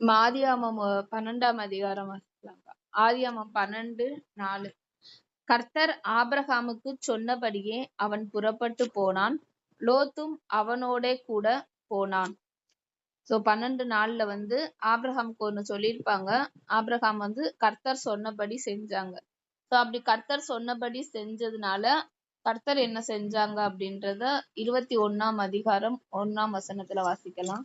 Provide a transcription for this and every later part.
ஆதியாமம் பன்னெண்டாம் அதிகாரம் ஆதியாமம் பன்னெண்டு நாலு. கர்த்தர் ஆபிரகாமுக்கு சொன்னபடியே அவன் புறப்பட்டு போனான். லோத்தும் அவனோட கூட போனான். சோ பன்னெண்டு நாள்ல வந்து ஆபிரகாமுக்கு ஒண்ணு சொல்லியிருப்பாங்க. ஆபிரகாம் வந்து கர்த்தர் சொன்னபடி செஞ்சாங்க. சோ அப்படி கர்த்தர் சொன்னபடி செஞ்சதுனால கர்த்தர் என்ன செஞ்சாங்க அப்படின்றத இருபத்தி ஒன்னாம் அதிகாரம் ஒண்ணாம் வசனத்துல வாசிக்கலாம்.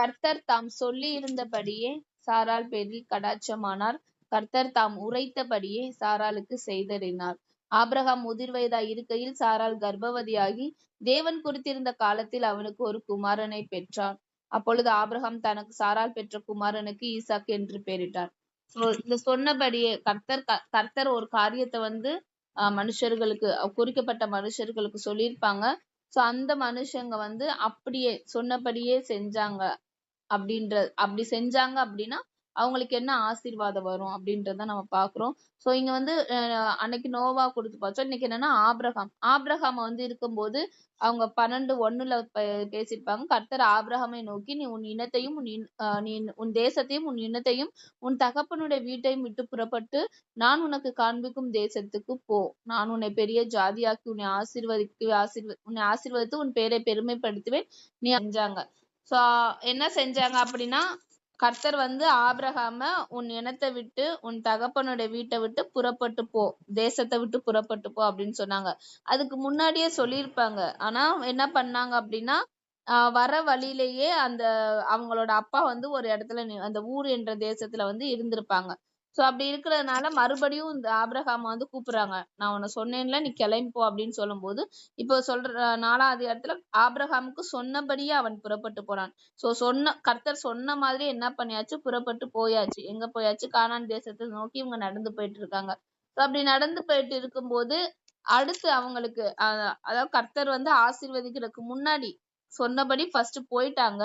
கர்த்தர் தாம் சொல்லி இருந்தபடியே சாராள் பேரில் கடாட்சமானார். கர்த்தர் தாம் உரைத்தபடியே சாராளுக்கு செய்தறினார். ஆபிரகாம் முதிர் வயதா இருக்கையில் சாரால் கர்ப்பவதியாகி தேவன் குறித்திருந்த காலத்தில் அவனுக்கு ஒரு குமாரனை பெற்றார் அப்பொழுது ஆபிரகாம் தனக்கு சாரால் பெற்ற குமாரனுக்கு ஈசாக் என்று பெயரிட்டார். இந்த சொன்னபடியே கர்த்தர் க- கர்த்தர் ஒரு காரியத்தை வந்து ஆஹ் மனுஷர்களுக்கு குறிக்கப்பட்ட மனுஷர்களுக்கு சொல்லியிருப்பாங்க. சோ அந்த மனுஷங்க வந்து அப்படியே சொன்னபடியே செஞ்சாங்க. அப்படின்ற அப்படி செஞ்சாங்க அப்படின்னா அவங்களுக்கு என்ன ஆசீர்வாதம் வரும் அப்படின்றத நம்ம பாக்குறோம் சோ இங்க வந்து அன்னைக்கு நோவா கொடுத்து பார்த்தோம் இன்னைக்கு என்னன்னா ஆப்ரஹாம். ஆப்ரஹாம் வந்து இருக்கும்போது அவங்க பன்னெண்டு ஒண்ணுல பேசியிருப்பாங்க. கர்த்தர் ஆபிரகாமை நோக்கி நீ உன் இனத்தையும் உன் இன்- நீ உன் தேசத்தையும் உன் இனத்தையும் உன் தகப்பனுடைய வீட்டையும் விட்டு புறப்பட்டு நான் உனக்கு காண்பிக்கும் தேசத்துக்கு போ. நான் உன்னை பெரிய ஜாதியாக்கி உன்னை ஆசீர்வதிக்கு ஆசீர்வ உன்னை ஆசீர்வதித்து உன் பேரை பெருமைப்படுத்துவேன். நீ அஞ்சாங்க. சோ என்ன செஞ்சாங்க அப்படின்னா கர்த்தர் வந்து ஆபிரகாம உன் இனத்தை விட்டு உன் தகப்பனுடைய வீட்டை விட்டு புறப்பட்டு போ தேசத்தை விட்டு புறப்பட்டு போ அப்படின்னு சொன்னாங்க. அதுக்கு முன்னாடியே சொல்லியிருப்பாங்க. ஆனா என்ன பண்ணாங்க அப்படின்னா ஆஹ் வர வழியிலேயே அந்த அவங்களோட அப்பா வந்து ஒரு இடத்துல நி- அந்த ஊர் என்ற தேசத்துல வந்து இருந்திருப்பாங்க. சோ அப்படி இருக்கிறதுனால மறுபடியும் இந்த ஆபிரகாம வந்து கூப்பிடுறாங்க. நான் உன்னை சொன்னேன்ல நீ கிளம்பி போ அப்படின்னு சொல்லும்போது இப்போ சொல்ற நாலாவது இடத்துல ஆபிரகாமுக்கு சொன்னபடியே அவன் புறப்பட்டு போனான் சோ சொன்ன கர்த்தர் சொன்ன மாதிரி என்ன பண்ணியாச்சு? புறப்பட்டு போயாச்சு. எங்க போயாச்சு? கானான் தேசத்தை நோக்கி இவங்க நடந்து போயிட்டு இருக்காங்க. So அப்படி நடந்து போயிட்டு இருக்கும்போது அடுத்து அவங்களுக்கு அதாவது கர்த்தர் வந்து ஆசீர்வதிக்கிறதுக்கு முன்னாடி சொன்னபடி ஃபர்ஸ்ட் போயிட்டாங்க.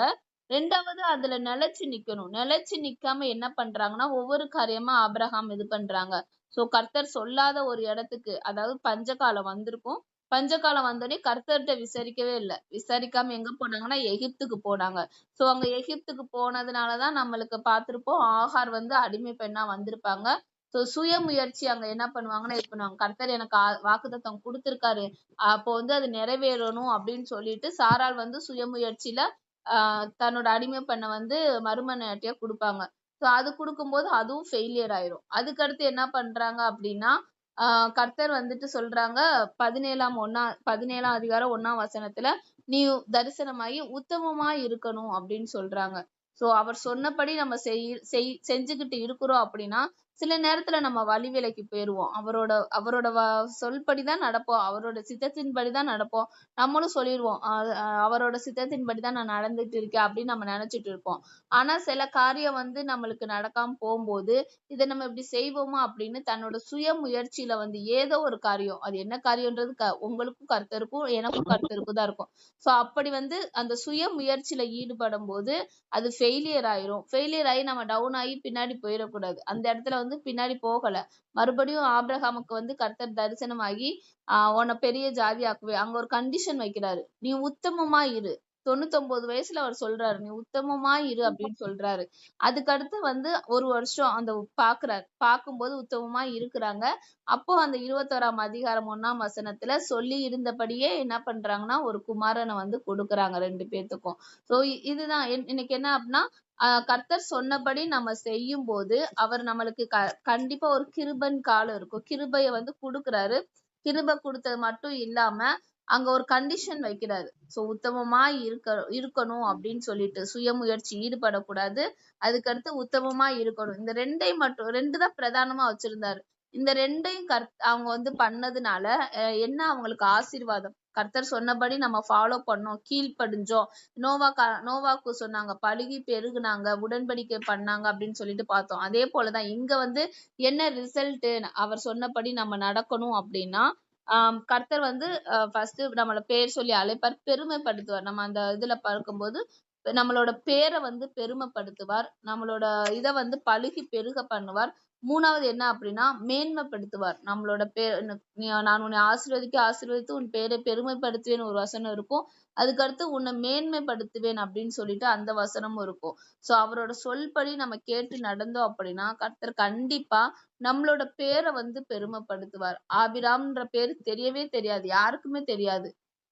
ரெண்டாவது அதுல நிலைச்சு நிக்கணும். நிலைச்சு நிக்காம என்ன பண்றாங்கன்னா ஒவ்வொரு காரியமா ஆபிரகாம் இது பண்றாங்க. சோ கர்த்தர் சொல்லாத ஒரு இடத்துக்கு அதாவது பஞ்சகாலம் வந்திருக்கும். பஞ்சகாலம் வந்தோடனே கர்த்தர்கிட்ட விசாரிக்கவே இல்லை. விசாரிக்காம எங்க போனாங்கன்னா எகிப்துக்கு போனாங்க. சோ அங்க எகிப்துக்கு போனதுனாலதான் நம்மளுக்கு பார்த்திருப்போம் ஆகார் வந்து அடிமை பெண்ணா வந்திருப்பாங்க. சோ சுய முயற்சி அங்க என்ன பண்ணுவாங்கன்னா இப்ப பண்ணுவாங்க கர்த்தர் எனக்கு வாக்குத்தத்தம் கொடுத்திருக்காரு. அப்போ வந்து அது நிறைவேறணும் அப்படின்னு சொல்லிட்டு சாரால் வந்து சுயமுயற்சியில தன்னோட அடிமை பெண்ணை வந்து மறுமனையாட்டியா கொடுப்பாங்க. சோ அது கொடுக்கும்போது அதுவும் ஃபெயிலியர் ஆயிரும். அதுக்கடுத்து என்ன பண்றாங்க அப்படின்னா ஆஹ் கர்த்தர் வந்துட்டு சொல்றாங்க பதினேழாம் ஒன்னா பதினேழாம் அதிகாரம் ஒன்னாம் வசனத்துல நீ தரிசனமாகி உத்தமமா இருக்கணும் அப்படின்னு சொல்றாங்க. சோ அவர் சொன்னபடி நம்ம செய் செய் செஞ்சுக்கிட்டு இருக்கிறோம் அப்படின்னா சில நேரத்துல நம்ம வழி விலைக்கு போயிருவோம். அவரோட அவரோட வ- சொல்படிதான் நடப்போம். அவரோட சித்தத்தின்படிதான் நடப்போம். நம்மளும் சொல்லிடுவோம் அவரோட சித்தத்தின்படிதான் நான் நடந்துட்டு இருக்கேன் அப்படின்னு நம்ம நினைச்சிட்டு இருப்போம். ஆனா சில காரியம் வந்து நம்மளுக்கு நடக்காம போகும்போது இதை நம்ம இப்படி செய்வோமா அப்படின்னு தன்னோட சுய முயற்சியில வந்து ஏதோ ஒரு காரியம் அது என்ன காரியம்ன்றது க உங்களுக்கும் கர்த்தருக்கும் எனக்கும் கர்த்தருக்கும் தான் இருக்கும். சோ அப்படி வந்து அந்த சுய முயற்சியில ஈடுபடும் போது அது ஃபெயிலியர் ஆயிரும். ஃபெயிலியர் ஆகி நம்ம டவுன் ஆகி பின்னாடி போயிடக்கூடாது. அந்த இடத்துல வந்து பின்னாடி போகல. மறுபடியும் ஆபிரகாமுக்கு வந்து கர்த்தர் தரிசனமாகி ஆஹ் உன்னை பெரிய ஜாதி ஆக்குவே. அங்க ஒரு கண்டிஷன் வைக்கிறாரு. நீ உத்தமமா இரு. தொண்ணூத்தொன்பது வயசுல அவர் சொல்றாரு. நீ உத்தமமா இரு அப்படின்னு சொல்றாரு. அதுக்கு அடுத்து வந்து ஒரு வருஷம் அந்த பாக்குறாரு. பார்க்கும்போது உத்தமமா இருக்கிறாங்க. அப்போ அந்த இருபத்தோராம் அதிகாரம் ஒண்ணாம் வசனத்துல சொல்லி இருந்தபடியே என்ன பண்றாங்கன்னா ஒரு குமாரனை வந்து கொடுக்குறாங்க ரெண்டு பேர்த்துக்கும் சோ இதுதான். இன்னைக்கு என்ன அப்படின்னா கர்த்தர் சொன்னபடி நம்ம செய்யும் போது அவர் நம்மளுக்கு க கண்டிப்பா ஒரு கிருபன் காலம் இருக்கும். கிருபைய வந்து கொடுக்குறாரு. கிருபை கொடுத்தது மட்டும் இல்லாம அங்க ஒரு கண்டிஷன் வைக்கிறாரு. சோ உத்தமமா இருக்க இருக்கணும் அப்படின்னு சொல்லிட்டு சுயமுயற்சி ஈடுபடக்கூடாது. அதுக்கடுத்து உத்தமமா இருக்கணும். இந்த ரெண்டையும் மட்டும் ரெண்டு தான் பிரதானமா வச்சிருந்தாரு. இந்த ரெண்டையும் கர் அவங்க வந்து பண்ணதுனால அஹ் என்ன அவங்களுக்கு ஆசீர்வாதம்? கர்த்தர் சொன்னபடி நம்ம ஃபாலோ பண்ணோம் கீழ்ப்படிஞ்சோம். நோவா நோவாக்கு சொன்னாங்க பழுகி பெருகுனாங்க உடன்படிக்கை பண்ணாங்க அப்படின்னு சொல்லிட்டு பார்த்தோம். அதே போலதான் இங்க வந்து என்ன ரிசல்ட் அவர் சொன்னபடி நம்ம நடக்கணும் அப்படின்னா ஆஹ் கர்த்தர் வந்து ஃபர்ஸ்ட் நம்மள பேர் சொல்லி அழைப்பார் பெருமைப்படுத்துவார். நம்ம அந்த இதுல பார்க்கும்போது நம்மளோட பேரை வந்து பெருமைப்படுத்துவார் நம்மளோட இதை வந்து பழுகி பெருக பண்ணுவார். மூணாவது என்ன அப்படின்னா மேன்மைப்படுத்துவார். நம்மளோட பேர் நீ நான் உன்னை ஆசீர்வதிக்க ஆசீர்வதித்து உன் பேரை பெருமைப்படுத்துவேன்னு ஒரு வசனம் இருக்கும். அதுக்கடுத்து உன்னை மேன்மைப்படுத்துவேன் அப்படின்னு சொல்லிட்டு அந்த வசனமும் இருக்கும். சோ அவரோட சொல்படி நம்ம கேட்டு நடந்தோம் அப்படின்னா கர்த்தர் கண்டிப்பா நம்மளோட பேரை வந்து பெருமைப்படுத்துவார். ஆபிராம்ன்ற பேரு தெரியவே தெரியாது. யாருக்குமே தெரியாது.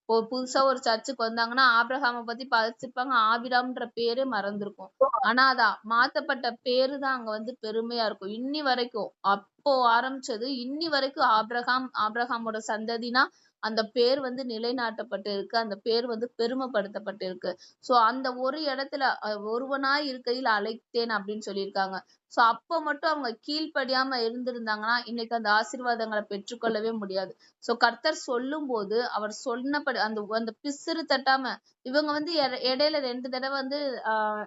இப்போ புதுசா ஒரு சர்ச்சுக்கு வந்தாங்கன்னா ஆபிரகாமை பத்தி படிச்சிருப்பாங்க. ஆபிராம்ன்ற பேரே மறந்திருக்கும். ஆனா அது மாத்தப்பட்ட பேரு தான் அங்க வந்து பெருமையா இருக்கும். இன்னி வரைக்கும் அப்போ ஆரம்பிச்சது இன்னி வரைக்கும் ஆப்ரஹாம் ஆப்ரஹாமோட சந்ததினா அந்த பேர் வந்து நிலைநாட்டப்பட்டு இருக்கு அந்த பேர் வந்து பெருமைப்படுத்தப்பட்டு இருக்கு சோ அந்த ஒரு இடத்துல ஒருவனாய் இருக்கையில் அழைத்தேன் அப்படின்னு சொல்லியிருக்காங்க. சோ அப்ப மட்டும் அவங்க கீழ்ப்படியாம இருந்திருந்தாங்கன்னா இன்னைக்கு அந்த ஆசீர்வாதங்களை பெற்றுக்கொள்ளவே முடியாது. சோ கர்த்தர் சொல்லும் போது அவர் சொன்னபடி அந்த அந்த பிசுறு தட்டாம இவங்க வந்து இடையில ரெண்டு தடவை வந்து ஆஹ்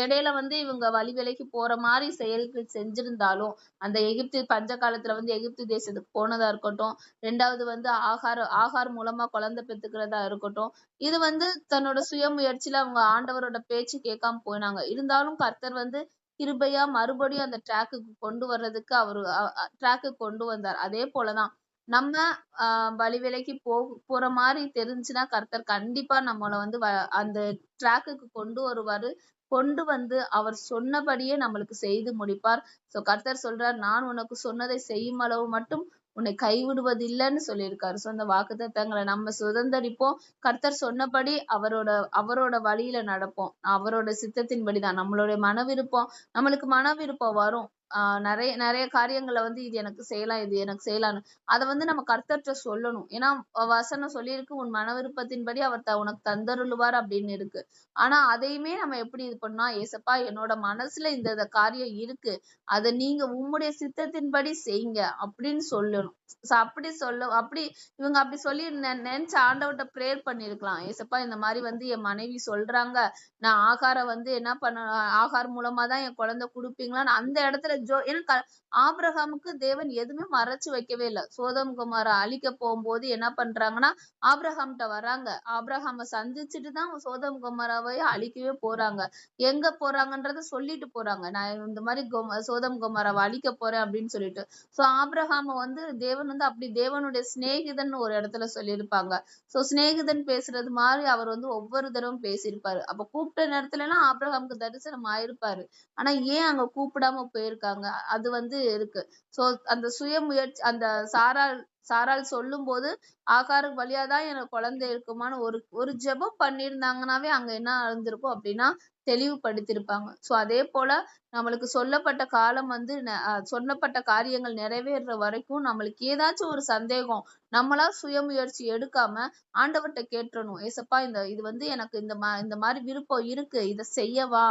இடையில வந்து இவங்க வழி விலைக்கு போற மாதிரி செயல்கள் செஞ்சிருந்தாலும் அந்த எகிப்து பஞ்ச காலத்துல வந்து எகிப்து தேசத்துக்கு போனதா இருக்கட்டும் ரெண்டாவது வந்து ஆகார ஆகார் மூலமா குழந்தை பெத்துக்கிறதா இருக்கட்டும் இது வந்து தன்னோட சுய முயற்சியில அவங்க ஆண்டவரோட பேச்சு கேட்காம போயினாங்க. இருந்தாலும் கர்த்தர் வந்து கிருபையா மறுபடியும் அந்த ட்ராக்குக்கு கொண்டு வர்றதுக்கு அவர் ட்ராக்கு கொண்டு வந்தார். அதே போலதான் நம்ம வழி விலைக்கு போ போற மாதிரி தெரிஞ்சுன்னா கர்த்தர் கண்டிப்பா நம்மள வந்து வ- அந்த ட்ராக்குக்கு கொண்டு வருவாரு. கொண்டு வந்து அவர் சொன்னபடியே நம்மளுக்கு செய்து முடிப்பார். சோ கர்த்தர் சொல்றார் நான் உனக்கு சொன்னதை செய்யும் அளவு மட்டும் உன்னை கைவிடுவதில்லைன்னு சொல்லியிருக்காரு. சொந்த அந்த வாக்குத்தத்தங்களை நம்ம சுதந்தரிப்போம். கர்த்தர் சொன்னபடி அவரோட அவரோட வழியில நடப்போம். அவரோட சித்தத்தின்படிதான். நம்மளுடைய மன விருப்பம் நம்மளுக்கு மன விருப்பம் வரும். நிறைய நிறைய காரியங்களை வந்து இது எனக்கு செய்யலாம் இது எனக்கு செய்யலாம்னு. அதை வந்து நம்ம கர்த்தர்கிட்ட சொல்லணும். ஏன்னா வசனம் சொல்லியிருக்கு உன் மன விருப்பத்தின்படி அவர் த உனக்கு தந்தருளுவார் அப்படின்னு இருக்கு. ஆனா அதையுமே நம்ம எப்படி இது பண்ணா ஏசப்பா என்னோட மனசுல இந்த இந்த காரியம் இருக்கு. அதை நீங்க உம்முடைய சித்தத்தின்படி செய்யுங்க அப்படின்னு சொல்லணும். So அப்படி சொல்ல அப்படி இவங்க அப்படி சொல்லி நினைச்சு ஆண்டவர்ட்ட ப்ரேயர் பண்ணிருக்கலாம். ஏசப்பா இந்த மாதிரி வந்து என் மனைவி சொல்றாங்க. நான் ஆகாரம் வந்து என்ன பண்ண ஆகார் மூலமா தான் என் குழந்தை கொடுப்பீங்களான்னு அந்த இடத்துல ஜோ ஏன்னா ஆபிரகாமுக்கு தேவன் எதுவுமே மறைச்சு வைக்கவே இல்லை. சோதம் குமார அழிக்க போகும்போது என்ன பண்றாங்கன்னா ஆபிரகாம்கிட்ட வராங்க. ஆபிரகாமை சந்திச்சுட்டு தான் சோதம் குமாராவை அழிக்கவே போறாங்க. எங்க போறாங்கன்றத சொல்லிட்டு போறாங்க. நான் இந்த மாதிரி சோதம் குமாராவை அழிக்க போறேன் அப்படின்னு சொல்லிட்டு. சோ ஆபிரகாம வந்து தேவன் வந்து அப்படி தேவனுடைய சிநேகிதன் ஒரு இடத்துல சொல்லியிருப்பாங்க. சோ சிநேகிதன் பேசுறது மாதிரி அவர் வந்து ஒவ்வொரு தடவும் பேசியிருப்பாரு. அப்ப கூப்பிட்ட நேரத்துல எல்லாம் தரிசனம் ஆயிருப்பாரு ஆனா ஏன் அங்க கூப்பிடாம போயிருக்காங்க? அது வந்து இருக்கு. சோ அந்த சுய முயற்சி அந்த சாரால் சாரால் சொல்லும் போது வழியா வழியாதான் எனக்கு குழந்தை இருக்குமான்னு ஒரு ஒரு ஜெபம் பண்ணியிருந்தாங்கன்னாவே அங்க என்ன இருந்திருக்கும் அப்படின்னா தெளிவுபடுத்தியிருப்பாங்க சோ அதே போல நம்மளுக்கு சொல்லப்பட்ட காலம் வந்து சொல்லப்பட்ட காரியங்கள் நிறைவேறுற வரைக்கும் நம்மளுக்கு ஏதாச்சும் ஒரு சந்தேகம் நம்மளா சுயமுயற்சி எடுக்காம ஆண்டவர்கிட்ட கேட்டுறணும். ஏசப்பா இந்த இது வந்து எனக்கு இந்த மா இந்த மாதிரி விருப்பம் இருக்கு இதை செய்யவா?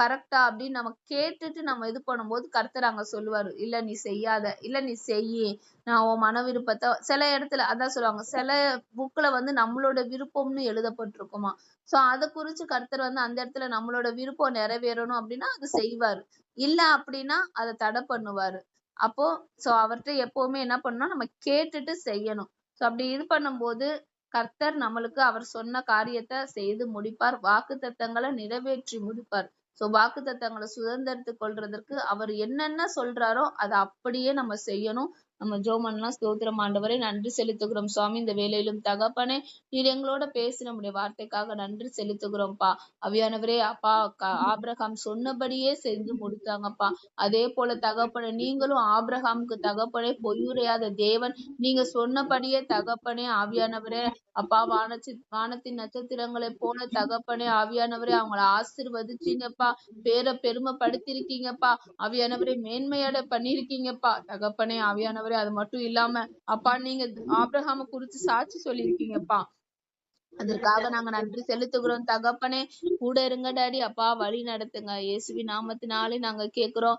கரெக்டா அப்படின்னு நம்ம கேட்டுட்டு நம்ம இது பண்ணும்போது கர்த்தர் அங்க சொல்லுவாரு இல்ல நீ செய்யாத இல்ல நீ செய்யி. நான் உன் மன விருப்பத்தை சில இடத்துல அதான் சொல்லுவாங்க சில புக்ல வந்து நம்மளோட விருப்பம்னு எழுதப்பட்டிருக்குமா. சோ அதை குறிச்சு கர்த்தர் வந்து அந்த இடத்துல நம்மளோட விருப்பம் நிறைவேறணும் அப்படின்னா அது செய்வாரு. இல்ல அப்படின்னா அதை தடை பண்ணுவாரு. அப்போ சோ அவர்கிட்ட எப்பவுமே என்ன பண்ணணும்? நம்ம கேட்டுட்டு செய்யணும். சோ அப்படி இது பண்ணும்போது கர்த்தர் நம்மளுக்கு அவர் சொன்ன காரியத்தை செய்து முடிப்பார். வாக்குத்தத்தங்களை நிறைவேற்றி முடிப்பார். சோ வாக்குத்தத்தங்களை சுதந்திரத்து கொள்றதற்கு அவர் என்னென்ன சொல்றாரோ அதை அப்படியே நம்ம செய்யணும். நம்ம ஜோமன்லாம் ஸ்தோத்திரம். ஆண்டவரை நன்றி செலுத்துகிறோம் சுவாமி. இந்த வேலையிலும் தகப்பனே நீர் எங்களோட பேசி நம்முடைய வார்த்தைக்காக நன்றி செலுத்துகிறோம்ப்பா. அவியானவரே அப்பா ஆபிரகாம் சொன்னபடியே செஞ்சு முடித்தாங்கப்பா. அதே போல தகப்பனே நீங்களும் ஆபிரகாமுக்கு தகப்பனே பொய்யுரையாத தேவன். நீங்க சொன்னபடியே தகப்பனே ஆவியானவரே அப்பா வானச்சி வானத்தின் நட்சத்திரங்களை போல தகப்பனே ஆவியானவரே அவங்கள ஆசிர்வதிச்சீங்கப்பா. பேரை பெருமைப்படுத்திருக்கீங்கப்பா ஆவியானவரே மேன்மையட பண்ணிருக்கீங்கப்பா தகப்பனே ஆவியானவரே அது மட்டும் இல்லாம அப்பா நீங்க ஆபிரகாம குறிச்சு சாட்சி சொல்லியிருக்கீங்கப்பா. அதற்காக நாங்க நன்றி செலுத்துகிறோம். தகப்பனே கூட இருங்க டாடி. அப்பா வழி நடத்துங்க. இயேசுவி நாமத்தினாலே நாங்க கேக்குறோம்